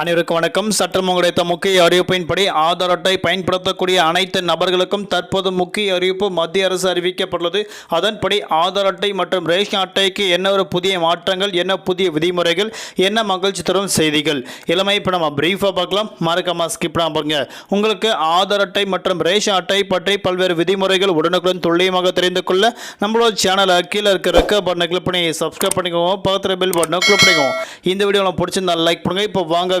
அனைவருக்கும் வணக்கம். சட்டம் கிடைத்த முக்கிய அறிவிப்பின்படி ஆதார் அட்டை பயன்படுத்தக்கூடிய அனைத்து நபர்களுக்கும் தற்போது முக்கிய அறிவிப்பு மத்திய அரசு அறிவிக்கப்பட்டுள்ளது. அதன்படி ஆதார் அட்டை மற்றும் ரேஷன் அட்டைக்கு என்ன ஒரு புதிய மாற்றங்கள் என்ன புதிய விதிமுறைகள் என்ன மகிழ்ச்சி தரும் செய்திகள்? இளமை இப்போ நம்ம பிரீஃபாக பார்க்கலாம். மறக்காமல் ஸ்கிப் பாருங்க. உங்களுக்கு ஆதார் அட்டை மற்றும் ரேஷன் அட்டை பற்றி பல்வேறு விதிமுறைகள் உடனுக்குடன் துல்லியமாக தெரிந்து கொள்ள நம்மளோட சேனலை கீழே இருக்க ரெக்க பட்டனை கிளிக் பண்ணி சப்ஸ்கிரைப் பண்ணிக்கோங்க. பக்கத்தில் பெல் பட்டனை கிளிக் பண்ணிக்கோங்க. இந்த வீடியோ உங்களுக்கு பிடிச்சிருந்தா லைக் பண்ணுங்கள் இப்போ வாங்க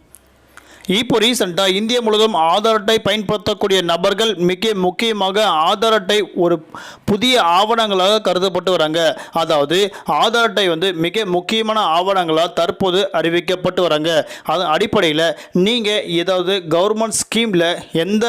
இப்போ ரீசெண்டாக இந்தியா முழுவதும் ஆதார் அட்டை பயன்படுத்தக்கூடிய நபர்கள் மிக முக்கியமாக ஆதார் அட்டை ஒரு புதிய ஆவணங்களாக கருதப்பட்டு வராங்க. அதாவது ஆதார் அட்டை வந்து மிக முக்கியமான ஆவணங்களாக தற்போது அறிவிக்கப்பட்டு வராங்க. அதன் அடிப்படையில் நீங்கள் ஏதாவது கவர்மெண்ட் ஸ்கீமில் எந்த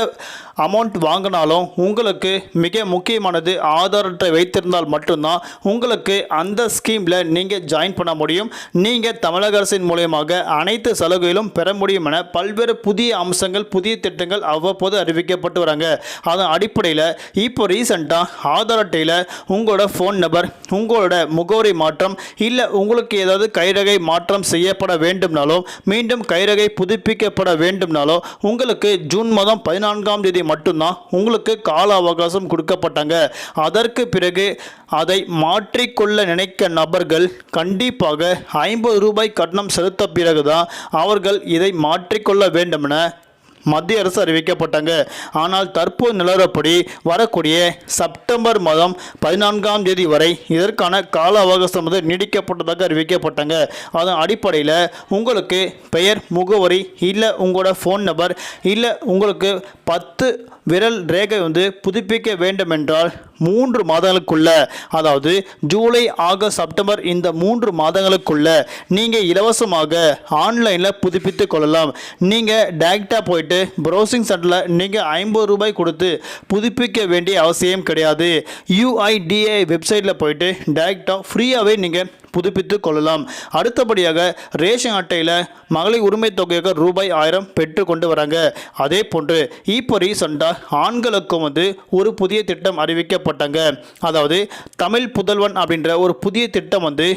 அமௌண்ட் வாங்கினாலும் உங்களுக்கு மிக முக்கியமானது ஆதார் அட்டை வைத்திருந்தால் மட்டும்தான் உங்களுக்கு அந்த ஸ்கீமில் நீங்கள் ஜாயின் பண்ண முடியும். நீங்கள் தமிழக அரசின் மூலயமாக அனைத்து சலுகைகளும் பெற முடியும் என பல்வேறு புதிய அம்சங்கள் புதிய திட்டங்கள் அவ்வப்போது அறிவிக்கப்பட்டு வராங்க. அதன் அடிப்படையில் இப்போ ரீசெண்டாக ஆதார் அட்டையில் உங்களோட ஃபோன் நம்பர் உங்களோட முகவரி மாற்றம் இல்லை உங்களுக்கு ஏதாவது கைரகை மாற்றம் செய்யப்பட வேண்டும்னாலோ மீண்டும் கைரகை புதுப்பிக்கப்பட வேண்டும்னாலோ உங்களுக்கு ஜூன் மாதம் பதினான்காம் தேதி மட்டும்தான் உங்களுக்கு கால அவகாசம் கொடுக்கப்பட்டாங்க. அதற்கு பிறகு அதை மாற்றிக்கொள்ள நினைக்க நபர்கள் கண்டிப்பாக ஐம்பது ரூபாய் கட்டணம் செலுத்த பிறகுதான் அவர்கள் இதை மாற்றிக்கொள்ள மேற்கொள்ள வேண்டுமென மத்திய அரசு அறிவிக்கப்பட்டாங்க. ஆனால் தற்போது நிலவரப்படி வரக்கூடிய செப்டம்பர் மாதம் பதினான்காம் தேதி வரை இதற்கான கால அவகாசம் வந்து நீடிக்கப்பட்டதாக அறிவிக்கப்பட்டாங்க. அதன் அடிப்படையில் உங்களுக்கு பெயர் முகவரி இல்லை உங்களோட ஃபோன் நம்பர் இல்லை உங்களுக்கு பத்து விரல் ரேகை வந்து புதுப்பிக்க வேண்டுமென்றால் மூன்று மாதங்களுக்குள்ள அதாவது ஜூலை ஆகஸ்ட் செப்டம்பர் இந்த மூன்று மாதங்களுக்குள்ள நீங்கள் இலவசமாக ஆன்லைனில் புதுப்பித்து கொள்ளலாம். நீங்கள் டேரெக்டாக போயிட்டு ப்ரௌசிங் சென்டரில் நீங்கள் ஐம்பது ரூபாய் கொடுத்து புதுப்பிக்க வேண்டிய அவசியம் கிடையாது. யூஐடிஏ வெப்சைட்டில் போயிட்டு டேரெக்டாக ஃப்ரீயாகவே நீங்கள் புதுப்பித்து கொள்ளலாம். அடுத்தபடியாக ரேஷன் அட்டையில் மகளிர் உரிமை தொகையாக ரூபாய் ஆயிரம் பெற்று கொண்டு வராங்க. அதே போன்று இப்போ ரீசண்டாக ஆண்களுக்கும் வந்து ஒரு புதிய திட்டம் அறிவிக்கப்பட்டாங்க. அதாவது தமிழ் புதல்வன் அப்படின்ற ஒரு புதிய திட்டம் வந்து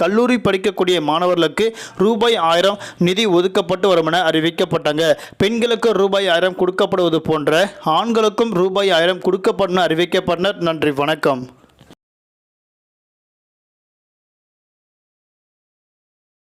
கல்லூரி படிக்கக்கூடிய மாணவர்களுக்கு ரூபாய் ஆயிரம் நிதி ஒதுக்கப்பட்டு வரும் என அறிவிக்கப்பட்டாங்க. பெண்களுக்கு ரூபாய் ஆயிரம் கொடுக்கப்படுவது போன்ற ஆண்களுக்கும் ரூபாய் ஆயிரம் கொடுக்கப்படும் அறிவிக்கப்பட்டனர். நன்றி வணக்கம்.